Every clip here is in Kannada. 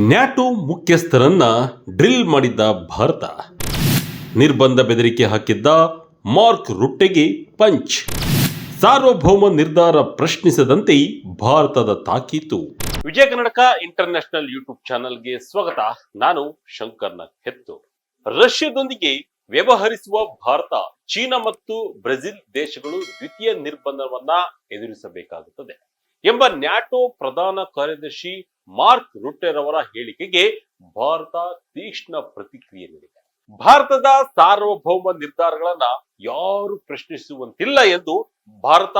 ನ್ಯಾಟೋ ಮುಖ್ಯಸ್ಥರನ್ನ ಡ್ರಿಲ್ ಮಾಡಿದ್ದ ಭಾರತ. ನಿರ್ಬಂಧ ಬೆದರಿಕೆ ಹಾಕಿದ್ದ ಮಾರ್ಕ್ ರುಟ್ಟೆಗೆ ಪಂಚ್. ಸಾರ್ವಭೌಮ ನಿರ್ಧಾರ ಪ್ರಶ್ನಿಸದಂತೆ ಭಾರತದ ತಾಕೀತು. ವಿಜಯ ಕರ್ನಾಟಕ ಇಂಟರ್ನ್ಯಾಷನಲ್ ಯೂಟ್ಯೂಬ್ ಚಾನೆಲ್ಗೆ ಸ್ವಾಗತ. ನಾನು ಶಂಕರ್ನ ಹೆತ್ತು. ರಷ್ಯಾದೊಂದಿಗೆ ವ್ಯವಹರಿಸುವ ಭಾರತ, ಚೀನಾ ಮತ್ತು ಬ್ರೆಜಿಲ್ ದೇಶಗಳು ದ್ವಿತೀಯ ನಿರ್ಬಂಧವನ್ನ ಎದುರಿಸಬೇಕಾಗುತ್ತದೆ. ಎಂಬ ನ್ಯಾಟೋ ಪ್ರಧಾನ ಕಾರ್ಯದರ್ಶಿ ಮಾರ್ಕ್ ಅವರ ಹೇಳಿಕೆಗೆ ಭಾರತ ತೀಕ್ಷ್ಣ ಪ್ರತಿಕ್ರಿಯೆ ನೀಡಿದೆ. ಭಾರತದ ಸಾರ್ವಭೌಮ ನಿರ್ಧಾರಗಳನ್ನ ಯಾರು ಪ್ರಶ್ನಿಸುವಂತಿಲ್ಲ ಎಂದು ಭಾರತ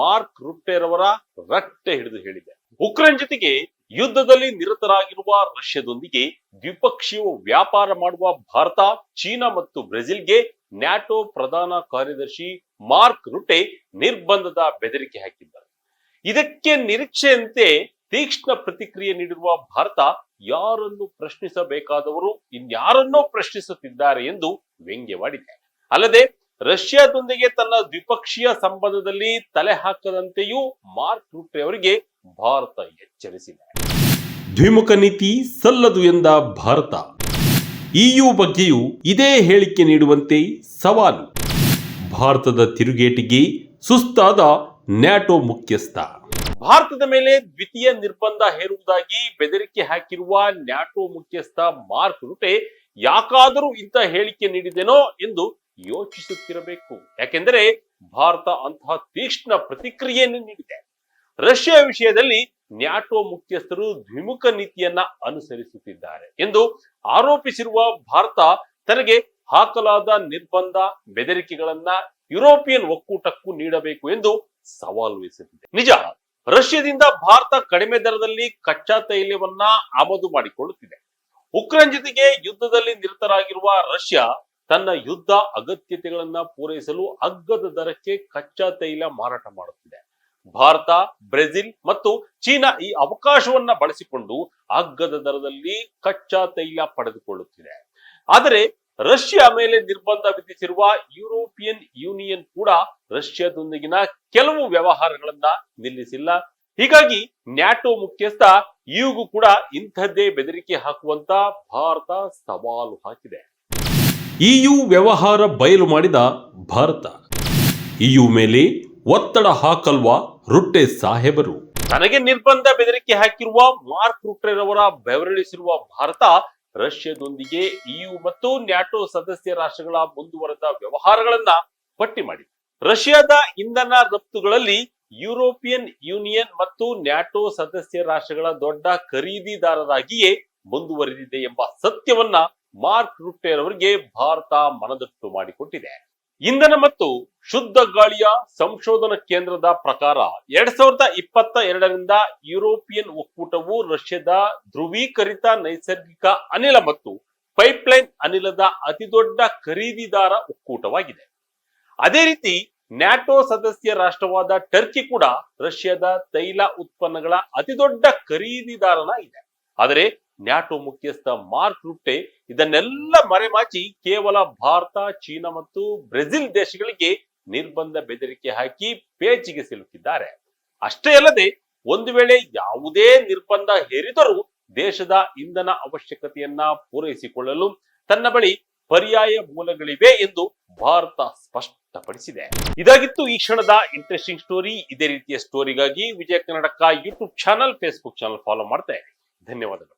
ಮಾರ್ಕ್ ಅವರ ರಟ್ಟೆ ಹಿಡಿದು ಹೇಳಿದೆ. ಉಕ್ರೇನ್ ಜೊತೆಗೆ ಯುದ್ಧದಲ್ಲಿ ನಿರತರಾಗಿರುವ ರಷ್ಯಾದೊಂದಿಗೆ ದ್ವಿಪಕ್ಷೀಯ ವ್ಯಾಪಾರ ಮಾಡುವ ಭಾರತ, ಚೀನಾ ಮತ್ತು ಬ್ರೆಜಿಲ್ಗೆ ನ್ಯಾಟೋ ಪ್ರಧಾನ ಕಾರ್ಯದರ್ಶಿ ಮಾರ್ಕ್ ರುಟೆ ನಿರ್ಬಂಧದ ಬೆದರಿಕೆ ಹಾಕಿದ್ದಾರೆ ಇದಕ್ಕೆ ನಿರೀಕ್ಷೆಯಂತೆ ತೀಕ್ಷ್ಣ ಪ್ರತಿಕ್ರಿಯೆ ನೀಡಿರುವ ಭಾರತ ಯಾರನ್ನು ಪ್ರಶ್ನಿಸಬೇಕಾದವರು, ಇನ್ಯಾರನ್ನೋ ಪ್ರಶ್ನಿಸುತ್ತಿದ್ದಾರೆ ಎಂದು ವ್ಯಂಗ್ಯವಾಡಿದೆ ಅಲ್ಲದೆ, ರಷ್ಯಾದೊಂದಿಗೆ ತನ್ನ ದ್ವಿಪಕ್ಷೀಯ ಸಂಬಂಧದಲ್ಲಿ ತಲೆ ಹಾಕದಂತೆಯೂ ಮಾರ್ಕ್ ರೂಟ್ರೆ ಅವರಿಗೆ ಭಾರತ ಎಚ್ಚರಿಸಿದೆ. ದ್ವಿಮುಖ ನೀತಿ ಸಲ್ಲದು ಎಂದ ಭಾರತ. ಇಯು ಬಗ್ಗೆಯೂ ಇದೇ ಹೇಳಿಕೆ ನೀಡುವಂತೆ ಸವಾಲು. ಭಾರತದ ತಿರುಗೇಟಿಗೆ ಸುಸ್ತಾದ ನ್ಯಾಟೋ ಮುಖ್ಯಸ್ಥ. ಭಾರತದ ಮೇಲೆ ದ್ವಿತೀಯ ನಿರ್ಬಂಧ ಹೇರುವುದಾಗಿ ಬೆದರಿಕೆ ಹಾಕಿರುವ ನ್ಯಾಟೋ ಮುಖ್ಯಸ್ಥ ಮಾರ್ಕ್ ರುಟೆ ಯಾಕಾದರೂ ಇಂಥ ಹೇಳಿಕೆ ನೀಡಿದೆನೋ ಎಂದು ಯೋಚಿಸುತ್ತಿರಬೇಕು. ಯಾಕೆಂದರೆ ಭಾರತ ಅಂತಹ ತೀಕ್ಷ್ಣ ಪ್ರತಿಕ್ರಿಯೆಯನ್ನು ನೀಡಿದೆ. ರಷ್ಯಾ ವಿಷಯದಲ್ಲಿ ನ್ಯಾಟೋ ಮುಖ್ಯಸ್ಥರು ದ್ವಿಮುಖ ನೀತಿಯನ್ನ ಅನುಸರಿಸುತ್ತಿದ್ದಾರೆ ಎಂದು ಆರೋಪಿಸಿರುವ ಭಾರತ ತನಗೆ ಹಾಕಲಾದ ನಿರ್ಬಂಧ, ಬೆದರಿಕೆಗಳನ್ನ ಯುರೋಪಿಯನ್ ಒಕ್ಕೂಟಕ್ಕೂ ನೀಡಬೇಕು ಎಂದು ಸವಾಲು ಎಸೆದಿದೆ. ನಿಜ, ರಷ್ಯಾದಿಂದ ಭಾರತ ಕಡಿಮೆ ದರದಲ್ಲಿ ಕಚ್ಚಾ ತೈಲವನ್ನ ಆಮದು ಮಾಡಿಕೊಳ್ಳುತ್ತಿದೆ. ಉಕ್ರೇನ್ ಜೊತೆಗೆ ಯುದ್ಧದಲ್ಲಿ ನಿರತರಾಗಿರುವ ರಷ್ಯಾ ತನ್ನ ಯುದ್ಧ ಅಗತ್ಯತೆಗಳನ್ನ ಪೂರೈಸಲು ಅಗ್ಗದ ದರಕ್ಕೆ ಕಚ್ಚಾ ತೈಲ ಮಾರಾಟ ಮಾಡುತ್ತಿದೆ. ಭಾರತ, ಬ್ರೆಜಿಲ್ ಮತ್ತು ಚೀನಾ ಈ ಅವಕಾಶವನ್ನ ಬಳಸಿಕೊಂಡು ಅಗ್ಗದ ದರದಲ್ಲಿ ಕಚ್ಚಾ ತೈಲ ಪಡೆದುಕೊಳ್ಳುತ್ತಿದೆ. ಆದರೆ ರಷ್ಯಾ ಮೇಲೆ ನಿರ್ಬಂಧ ವಿಧಿಸಿರುವ ಯುರೋಪಿಯನ್ ಯೂನಿಯನ್ ಕೂಡ ರಷ್ಯಾದೊಂದಿಗಿನ ಕೆಲವು ವ್ಯವಹಾರಗಳನ್ನ ನಿಲ್ಲಿಸಿಲ್ಲ. ಹೀಗಾಗಿ ನ್ಯಾಟೋ ಮುಖ್ಯಸ್ಥ ಈಗೂ ಕೂಡ ಇಂಥದ್ದೇ ಬೆದರಿಕೆ ಹಾಕುವಂತ ಭಾರತ ಸವಾಲು ಹಾಕಿದೆ. ಇಯು ವ್ಯವಹಾರ ಬಯಲು ಮಾಡಿದ ಭಾರತ. ಇಯು ಮೇಲೆ ಒತ್ತಡ ಹಾಕಲ್ವಾ ರುಟ್ಟೆ ಸಾಹೇಬರು? ತನಗೆ ನಿರ್ಬಂಧ ಬೆದರಿಕೆ ಹಾಕಿರುವ ಮಾರ್ಕ್ ರುಟ್ಟೆರವರ ಬೆವರಳಿಸಿರುವ ಭಾರತ ರಷ್ಯಾದೊಂದಿಗೆ ಇಯು ಮತ್ತು ನ್ಯಾಟೋ ಸದಸ್ಯ ರಾಷ್ಟ್ರಗಳ ಮುಂದುವರೆದ ವ್ಯವಹಾರಗಳನ್ನ ಪಟ್ಟಿ ಮಾಡಿ. ರಷ್ಯಾದ ಇಂಧನ ರಫ್ತುಗಳಲ್ಲಿ ಯುರೋಪಿಯನ್ ಯೂನಿಯನ್ ಮತ್ತು ನ್ಯಾಟೋ ಸದಸ್ಯ ರಾಷ್ಟ್ರಗಳ ದೊಡ್ಡ ಖರೀದಿದಾರರಾಗಿಯೇ ಮುಂದುವರೆದಿದೆ ಎಂಬ ಸತ್ಯವನ್ನ ಮಾರ್ಕ್ ರುಟ್ಟೆರವರಿಗೆ ಭಾರತ ಮನದಟ್ಟು ಮಾಡಿಕೊಟ್ಟಿದೆ. ಇಂಧನ ಮತ್ತು ಶುದ್ಧ ಗಾಳಿಯ ಸಂಶೋಧನಾ ಕೇಂದ್ರದ ಪ್ರಕಾರ ಎರಡ್ ಸಾವಿರದ ಇಪ್ಪತ್ತ ಎರಡರಿಂದ ಯುರೋಪಿಯನ್ ಒಕ್ಕೂಟವು ರಷ್ಯಾದ ಧ್ರುವೀಕರಿತ ನೈಸರ್ಗಿಕ ಅನಿಲ ಮತ್ತು ಪೈಪ್ಲೈನ್ ಅನಿಲದ ಅತಿದೊಡ್ಡ ಖರೀದಿದಾರ ಒಕ್ಕೂಟವಾಗಿದೆ. ಅದೇ ರೀತಿ ನ್ಯಾಟೋ ಸದಸ್ಯ ರಾಷ್ಟ್ರವಾದ ಟರ್ಕಿ ಕೂಡ ರಷ್ಯಾದ ತೈಲ ಉತ್ಪನ್ನಗಳ ಅತಿದೊಡ್ಡ ಖರೀದಿದಾರನ ಇದೆ ಆದರೆ ನ್ಯಾಟೋ ಮುಖ್ಯಸ್ಥ ಮಾರ್ಕ್ ರುಟ್ಟೆ ಇದನ್ನೆಲ್ಲ ಮರೆಮಾಚಿ ಕೇವಲ ಭಾರತ, ಚೀನಾ ಮತ್ತು ಬ್ರೆಜಿಲ್ ದೇಶಗಳಿಗೆ ನಿರ್ಬಂಧ ಬೆದರಿಕೆ ಹಾಕಿ ಪೇಚಿಗೆ ಸಿಲುಕಿದ್ದಾರೆ. ಅಷ್ಟೇ ಅಲ್ಲದೆ, ಒಂದು ವೇಳೆ ಯಾವುದೇ ನಿರ್ಬಂಧ ಹೇರಿದರೂ ದೇಶದ ಇಂಧನ ಅವಶ್ಯಕತೆಯನ್ನ ಪೂರೈಸಿಕೊಳ್ಳಲು ತನ್ನ ಬಳಿ ಪರ್ಯಾಯ ಮೂಲಗಳಿವೆ ಎಂದು ಭಾರತ ಸ್ಪಷ್ಟಪಡಿಸಿದೆ. ಇದಾಗಿತ್ತು ಈ ಕ್ಷಣದ ಇಂಟ್ರೆಸ್ಟಿಂಗ್ ಸ್ಟೋರಿ ಇದೇ ರೀತಿಯ ಸ್ಟೋರಿಗಾಗಿ ವಿಜಯ ಕನ್ನಡಕ YouTube channel Facebook channel follow ಮಾಡ್ತಾ ಧನ್ಯವಾದಗಳು.